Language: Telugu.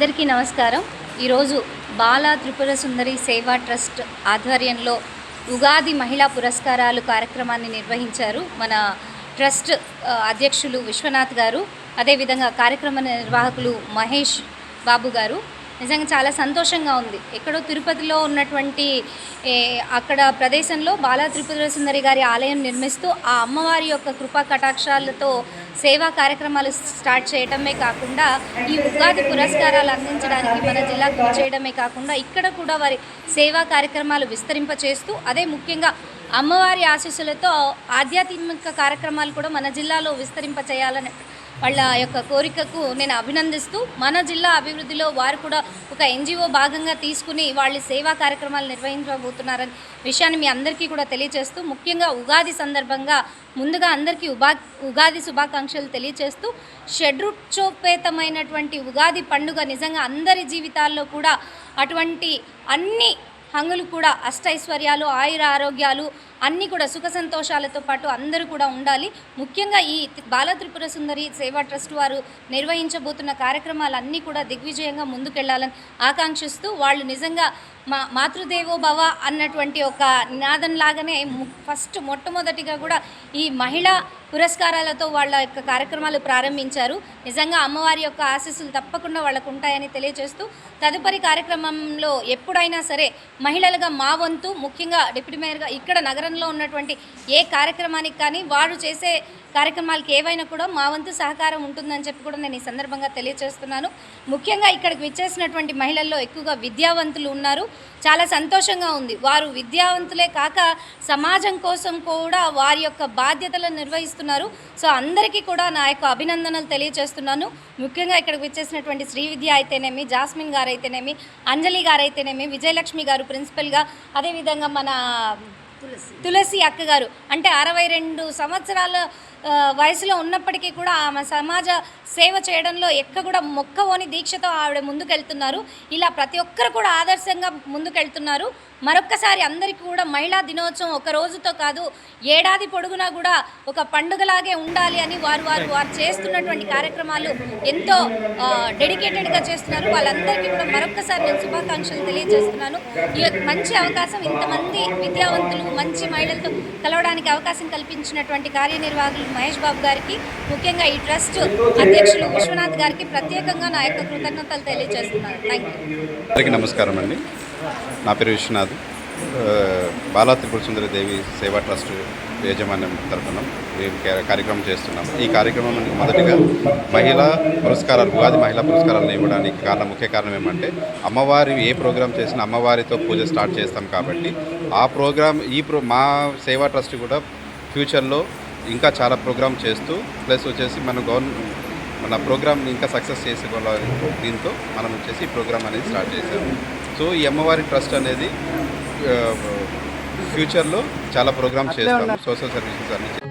అందరికీ నమస్కారం. ఈరోజు బాల త్రిపుర సుందరి సేవా ట్రస్ట్ ఆధ్వర్యంలో ఉగాది మహిళా పురస్కారాలు కార్యక్రమాన్ని నిర్వహించారు మన ట్రస్ట్ అధ్యక్షులు విశ్వనాథ్ గారు. అదేవిధంగా కార్యక్రమ నిర్వాహకులు మహేష్ బాబు గారు. నిజంగా చాలా సంతోషంగా ఉంది. ఎక్కడో తిరుపతిలో ఉన్నటువంటి అక్కడ ప్రదేశంలో బాలా త్రిపుర సుందరి గారి ఆలయం నిర్మిస్తూ ఆ అమ్మవారి యొక్క కృపా కటాక్షాలతో సేవా కార్యక్రమాలు స్టార్ట్ చేయడమే కాకుండా ఈ ఉగాది పురస్కారాలు అందించడానికి మన జిల్లాకు చేయడమే కాకుండా ఇక్కడ కూడా వారి సేవా కార్యక్రమాలు విస్తరింప చేస్తూ అదే ముఖ్యంగా అమ్మవారి ఆశీస్సులతో ఆధ్యాత్మిక కార్యక్రమాలు కూడా మన జిల్లాలో విస్తరింప చేయాలని వాళ్ళ యొక్క కోరికకు నేను అభినందిస్తూ మన జిల్లా అభివృద్ధిలో వారు కూడా ఒక ఎన్జిఓ భాగంగా తీసుకుని వాళ్ళు సేవా కార్యక్రమాలు నిర్వహించబోతున్నారని విషయాన్ని మీ అందరికీ కూడా తెలియజేస్తూ ముఖ్యంగా ఉగాది సందర్భంగా ముందుగా అందరికీ ఉభా ఉగాది శుభాకాంక్షలు తెలియజేస్తూ షడ్రుచోపేతమైనటువంటి ఉగాది పండుగ నిజంగా అందరి జీవితాల్లో కూడా అటువంటి అన్ని హంగులు కూడా అష్టైశ్వర్యాలు ఆయుర ఆరోగ్యాలు అన్నీ కూడా సుఖ సంతోషాలతో పాటు అందరూ కూడా ఉండాలి. ముఖ్యంగా ఈ బాలత్రిపుర బాల త్రిపుర సుందరి సేవా ట్రస్ట్ వారు నిర్వహించబోతున్న కార్యక్రమాలన్నీ కూడా దిగ్విజయంగా ముందుకెళ్ళాలని ఆకాంక్షిస్తూ వాళ్ళు నిజంగా మా మాతృదేవో భవ అన్నటువంటి ఒక నినాదం లాగానే ఫస్ట్ మొట్టమొదటిగా కూడా ఈ మహిళా పురస్కారాలతో వాళ్ళ యొక్క కార్యక్రమాలు ప్రారంభించారు. నిజంగా అమ్మవారి యొక్క ఆశీస్సులు తప్పకుండా వాళ్ళకు ఉంటాయని తెలియజేస్తూ తదుపరి కార్యక్రమంలో ఎప్పుడైనా సరే మహిళలుగా మా వంతు ముఖ్యంగా డిప్యూటీ మేయర్గా ఇక్కడ ఆధ్వర్యంలో ఉన్నటువంటి ఏ కార్యక్రమానికి కానీ వారు చేసే కార్యక్రమాలకి ఏవైనా కూడా మా వంతు సహకారం ఉంటుందని చెప్పి కూడా నేను ఈ సందర్భంగా తెలియజేస్తున్నాను. ముఖ్యంగా ఇక్కడికి విచ్చేసినటువంటి మహిళల్లో ఎక్కువగా విద్యావంతులు ఉన్నారు. చాలా సంతోషంగా ఉంది. వారు విద్యావంతులే కాక సమాజం కోసం కూడా వారి యొక్క బాధ్యతలను నిర్వహిస్తున్నారు. సో అందరికీ కూడా నా యొక్క అభినందనలు తెలియజేస్తున్నాను. ముఖ్యంగా ఇక్కడికి విచ్చేసినటువంటి శ్రీ విద్య అయితేనేమి జాస్మిన్ గారు అయితేనేమి అంజలి గారు అయితేనేమి విజయలక్ష్మి గారు ప్రిన్సిపల్గా అదేవిధంగా మన తులసి. అక్క గారు అంటే అరవై రెండు సంవత్సరాల వయసులో ఉన్నప్పటికీ కూడా ఆమె సమాజ సేవ చేయడంలో ఎక్క కూడా మొక్కవోని దీక్షతో ఆవిడ ముందుకెళ్తున్నారు. ఇలా ప్రతి ఒక్కరు కూడా ఆదర్శంగా ముందుకెళ్తున్నారు. మరొక్కసారి అందరికీ కూడా మహిళా దినోత్సవం ఒక రోజుతో కాదు ఏడాది పొడుగునా కూడా ఒక పండుగలాగే ఉండాలి అని వారు వారు వారు చేస్తున్నటువంటి కార్యక్రమాలు ఎంతో డెడికేటెడ్గా చేస్తున్నారు. వాళ్ళందరికీ కూడా మరొక్కసారి నేను శుభాకాంక్షలు తెలియజేస్తున్నాను. ఈ మంచి అవకాశం ఇంతమంది విద్యావంతులు మంచి మహిళలతో కలవడానికి అవకాశం కల్పించినటువంటి కార్యనిర్వాహకులు మహేష్ బాబు గారికి ముఖ్యంగా ఈ ట్రస్ట్ అధ్యక్షులు విశ్వనాథ్ గారికి ప్రత్యేకంగా నా యొక్క కృతజ్ఞతలు తెలియజేస్తున్నాను. థ్యాంక్ అందరికీ నమస్కారం అండి. నా పేరు విశ్వనాథ్. బాలా త్రిపుర సుందరదేవి సేవా ట్రస్ట్ యాజమాన్యం తరఫున మేము కార్యక్రమం చేస్తున్నాం. ఈ కార్యక్రమం మొదటిగా మహిళా పురస్కారాలు ఉగాది మహిళా పురస్కారాలను ఇవ్వడానికి కారణం ముఖ్య కారణం ఏమంటే అమ్మవారి ఏ ప్రోగ్రామ్ చేసినా అమ్మవారితో పూజ స్టార్ట్ చేస్తాం కాబట్టి ఆ ప్రోగ్రామ్ ఈ ప్రో మా సేవా ట్రస్ట్ కూడా ఫ్యూచర్లో ఇంకా చాలా ప్రోగ్రామ్ చేస్తూ ప్లస్ వచ్చేసి మన గవర్నమెంట్ మన ప్రోగ్రామ్ ఇంకా సక్సెస్ చేసుకోవాలి దీంతో మనం వచ్చేసి ఈ ప్రోగ్రామ్ అనేది స్టార్ట్ చేసాము సో ఈ అమ్మవారి ట్రస్ట్ అనేది ఫ్యూచర్లో చాలా ప్రోగ్రామ్ చేస్తాము. సోషల్ సర్వీసెస్ అన్ని